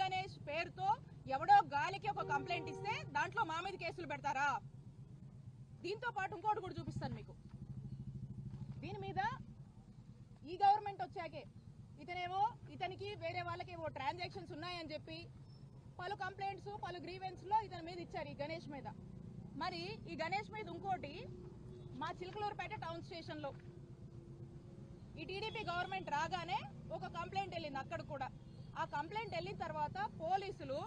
గణేష్ పేరుతో ఎవడో గాలికి ఒక కంప్లైంట్ ఇస్తే దాంట్లో మా మీద కేసులు పెడతారా? దీంతో పాటు ఇంకోటి కూడా చూపిస్తాను మీకు. దీని మీద ఈ గవర్నమెంట్ వచ్చాకే ఇతనేమో ఇతనికి వేరే వాళ్ళకి ఏవో ట్రాన్సాక్షన్స్ ఉన్నాయని చెప్పి పలు కంప్లైంట్స్ పలు గ్రీవెన్స్లో ఇతని మీద ఇచ్చారు ఈ గణేష్ మీద. మరి ఈ గణేష్ మీద ఇంకోటి మా చిలకలూరుపేట టౌన్ స్టేషన్లో ఈ టీడీపీ గవర్నమెంట్ రాగానే ఒక కంప్లైంట్ వెళ్ళింది అక్కడ కూడా. ఆ కంప్లైంట్ వెళ్ళిన తర్వాత పోలీసులు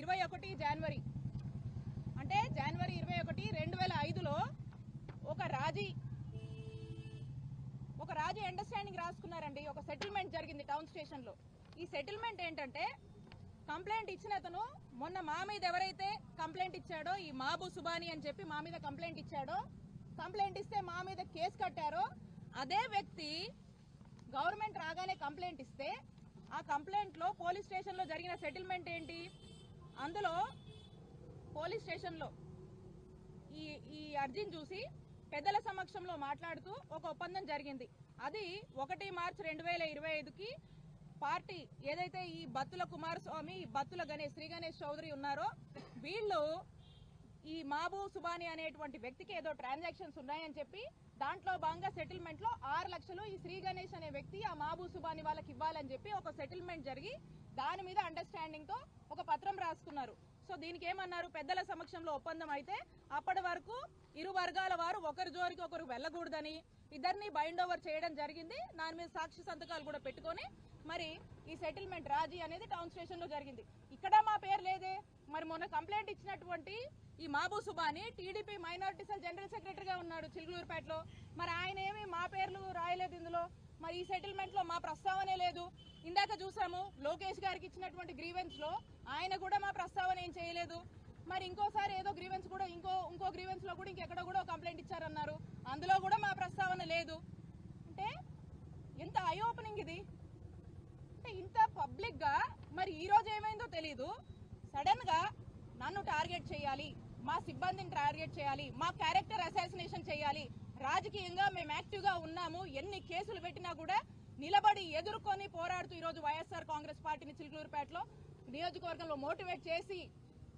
ఇరవై ఒకటి జనవరి అంటే జనవరి ఇరవై ఒకటి రెండు వేల ఐదులో ఒక రాజీ ఒక రాజీ అండర్స్టాండింగ్ రాసుకున్నారండి. ఒక సెటిల్మెంట్ జరిగింది టౌన్ స్టేషన్లో. ఈ సెటిల్మెంట్ ఏంటంటే కంప్లైంట్ ఇచ్చిన అతను మొన్న మా మీద ఎవరైతే కంప్లైంట్ ఇచ్చాడో ఈ మాబు సుబాని అని చెప్పి మా మీద కంప్లైంట్ ఇచ్చాడో కంప్లైంట్ ఇస్తే మా మీద కేసు కట్టారో అదే వ్యక్తి గవర్నమెంట్ రాగానే కంప్లైంట్ ఇస్తే ఆ కంప్లైంట్లో పోలీస్ స్టేషన్లో జరిగిన సెటిల్మెంట్ ఏంటి? అందులో పోలీస్ స్టేషన్లో ఈ ఈ అర్జీని చూసి పెద్దల సమక్షంలో మాట్లాడుతూ ఒక ఒప్పందం జరిగింది. అది ఒకటి మార్చి రెండు వేల ఇరవై ఐదుకి పార్టీ ఏదైతే ఈ బత్తుల కుమారస్వామి బత్తుల గణేష్ శ్రీ గణేష్ చౌదరి ఉన్నారో వీళ్ళు ఈ మాబూ సుబాని అనేటువంటి వ్యక్తికి ఏదో ట్రాన్సాక్షన్స్ ఉన్నాయని చెప్పి దాంట్లో భాగంగా సెటిల్మెంట్లో ఆరు లక్షలు ఈ శ్రీ గణేష్ అనే వ్యక్తి ఆ మాబూ సుబాని వాళ్ళకి ఇవ్వాలని చెప్పి ఒక సెటిల్మెంట్ జరిగి దాని మీద అండర్స్టాండింగ్తో ఒక పత్రం రాసుకున్నారు. సో దీనికి ఏమన్నారు? పెద్దల సమక్షంలో ఒప్పందం అయితే అప్పటి వరకు ఇరు వర్గాల వారు ఒకరి జోరికి ఒకరు వెళ్ళకూడదని ఇద్దరిని బైండ్ ఓవర్ చేయడం జరిగింది. దాని మీద సాక్షి సంతకాలు కూడా పెట్టుకొని మరి ఈ సెటిల్మెంట్ రాజీ అనేది టౌన్ స్టేషన్లో జరిగింది. ఇక్కడ మా పేరు లేదే. మరి మొన్న కంప్లైంట్ ఇచ్చినటువంటి ఈ Mabu Subani TDP minority cell general సెక్రటరీగా ఉన్నాడు చిలుగులూరుపేటలో. మరి ఆయన ఏమి మా పేర్లు రాయలేదు ఇందులో? మరి ఈ సెటిల్మెంట్లో మా ప్రస్తావనే లేదు. ఇందాక చూసాము లోకేష్ గారికి ఇచ్చినటువంటి గ్రీవెన్స్లో ఆయన కూడా మా ప్రస్తావన ఏం చేయలేదు. మరి ఇంకోసారి ఏదో గ్రీవెన్స్ కూడా ఇంకో ఇంకో గ్రీవెన్స్లో కూడా ఇంకెక్కడ కూడా కంప్లైంట్ ఇచ్చారన్నారు. అందులో కూడా మా ప్రస్తావన లేదు. అంటే ఎంత ఐ ఓపెనింగ్ ఇది? అంటే ఇంత పబ్లిక్గా మరి ఈ రోజు ఏమైందో తెలియదు సడన్గా నన్ను టార్గెట్ చేయాలి. మా సిబ్బందిని టార్గెట్ చేయాలి మా క్యారెక్టర్ అసాసినేషన్ చేయాలి. రాజకీయంగా మేము యాక్టివ్గా ఉన్నాము ఎన్ని కేసులు పెట్టినా కూడా నిలబడి ఎదుర్కొని పోరాడుతూ ఈ రోజు వైఎస్ఆర్ కాంగ్రెస్ పార్టీని చిలుకూరుపేటలో నియోజకవర్గంలో మోటివేట్ చేసి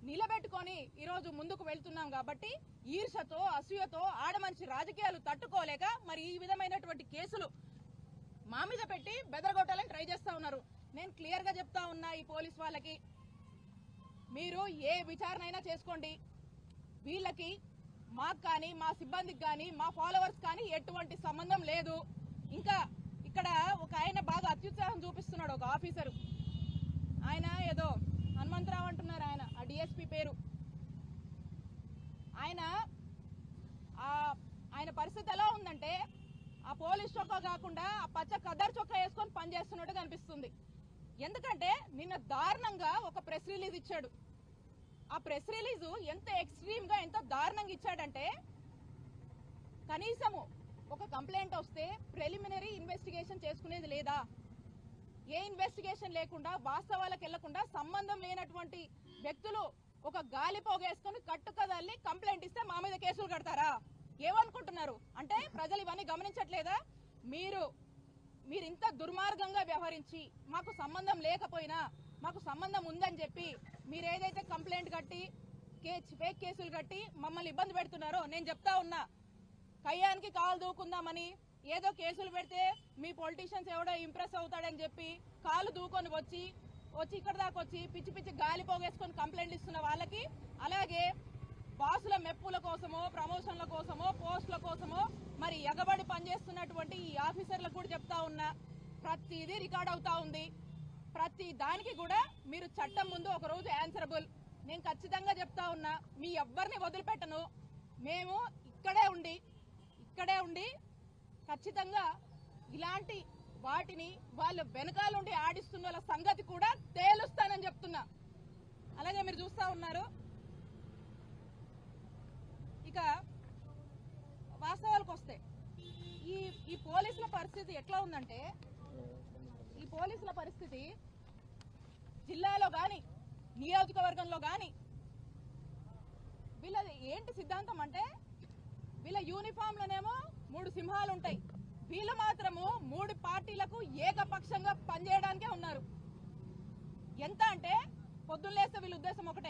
నిలబెట్టుకొని ఈరోజు ముందుకు వెళ్తున్నాం కాబట్టి ఈర్షతో అసూయతో ఆడమనిషి రాజకీయాలు తట్టుకోలేక మరి ఈ విధమైనటువంటి కేసులు మా మీద పెట్టి బెదరగొట్టాలని ట్రై చేస్తా ఉన్నారు. నేను క్లియర్గా చెప్తా ఉన్నా ఈ పోలీస్ వాళ్ళకి. మీరు ఏ విచారణ అయినా చేసుకోండి. వీళ్ళకి మాకు కానీ మా సిబ్బందికి కానీ మా ఫాలోవర్స్ కానీ ఎటువంటి సంబంధం లేదు. ఇంకా ఇక్కడ ఒక ఆయన బాగా అత్యుత్సాహం చూపిస్తున్నాడు ఒక ఆఫీసరు ఆయన ఏదో హనుమంతరావు అంటున్నారు ఆయన ఆ డిఎస్పీ పేరు. ఆయన ఆయన పరిస్థితి ఎలా ఉందంటే ఆ పోలీస్ చొక్కా కాకుండా ఆ పచ్చ కదర్ చొక్కా వేసుకొని పనిచేస్తున్నట్టు కనిపిస్తుంది. ఎందుకంటే నిన్న దారుణంగా ఒక ప్రెస్ రిలీజ్ ఇచ్చాడు. ఆ ప్రెస్ రిలీజ్ ఎంత ఎక్స్ట్రీమ్గా ఎంత దారుణంగా ఇచ్చాడంటే కనీసము ఒక కంప్లైంట్ వస్తే ప్రిలిమినరీ ఇన్వెస్టిగేషన్ చేసుకునేది లేదా? ఏ ఇన్వెస్టిగేషన్ లేకుండా వాస్తవాలకు వెళ్ళకుండా సంబంధం లేనటువంటి వ్యక్తులు ఒక గాలి పోగేసుకుని కట్టుకదల్లి కంప్లైంట్ ఇస్తే మా మీద కేసులు కడతారా? ఏమనుకుంటున్నారు? అంటే ప్రజలు ఇవన్నీ గమనించట్లేదా? మీరు మీరు ఇంత దుర్మార్గంగా వ్యవహరించి మాకు సంబంధం లేకపోయినా మాకు సంబంధం ఉందని చెప్పి మీరు ఏదైతే కంప్లైంట్ కట్టి ఫేక్ కేసులు కట్టి మమ్మల్ని ఇబ్బంది పెడుతున్నారో నేను చెప్తా ఉన్నా. కయ్యానికి కాలు దూకుందామని ఏదో కేసులు పెడితే మీ పొలిటీషియన్స్ ఎవడో ఇంప్రెస్ అవుతాడని చెప్పి కాలు దూకొని వచ్చి వచ్చి ఇక్కడ దాకా వచ్చి పిచ్చి పిచ్చి గాలి పోగేసుకొని కంప్లైంట్ ఇస్తున్న వాళ్ళకి అలాగే బాసుల మెప్పుల కోసమో ప్రమోషన్ల కోసమో పోస్టుల కోసమో మరి ఎగబడి పనిచేస్తున్నటువంటి ఈ ఆఫీసర్లకు కూడా చెప్తా ఉన్నా. ప్రతిదీ రికార్డ్ అవుతా ఉంది. ప్రతి దానికి కూడా మీరు చట్టం ముందు ఒక రోజు ఆన్సరబుల్ నేను ఖచ్చితంగా చెప్తా ఉన్నా మీ ఎవ్వరిని వదిలిపెట్టను. మేము ఇక్కడే ఉండి ఇక్కడే ఉండి ఖచ్చితంగా ఇలాంటి వాటిని వాళ్ళ వెనకాలండి ఆడిస్తున్న వాళ్ళ సంగతి కూడా తేలుస్తానని చెప్తున్నా. అలాగే మీరు చూస్తా ఉన్నారు. ఇక వాస్తవాలకు వస్తే ఈ ఈ పోలీసుల పరిస్థితి ఎట్లా ఉందంటే పోలీసుల పరిస్థితి జిల్లాలో కానీ నియోజకవర్గంలో కానీ వీళ్ళది ఏంటి సిద్ధాంతం అంటే వీళ్ళ యూనిఫామ్లోనేమో మూడు సింహాలు ఉంటాయి వీళ్ళు మాత్రము మూడు పార్టీలకు ఏకపక్షంగా పనిచేయడానికే ఉన్నారు. ఎంత అంటే పొద్దున్నేస్తే వీళ్ళ ఉద్దేశం ఒకటే.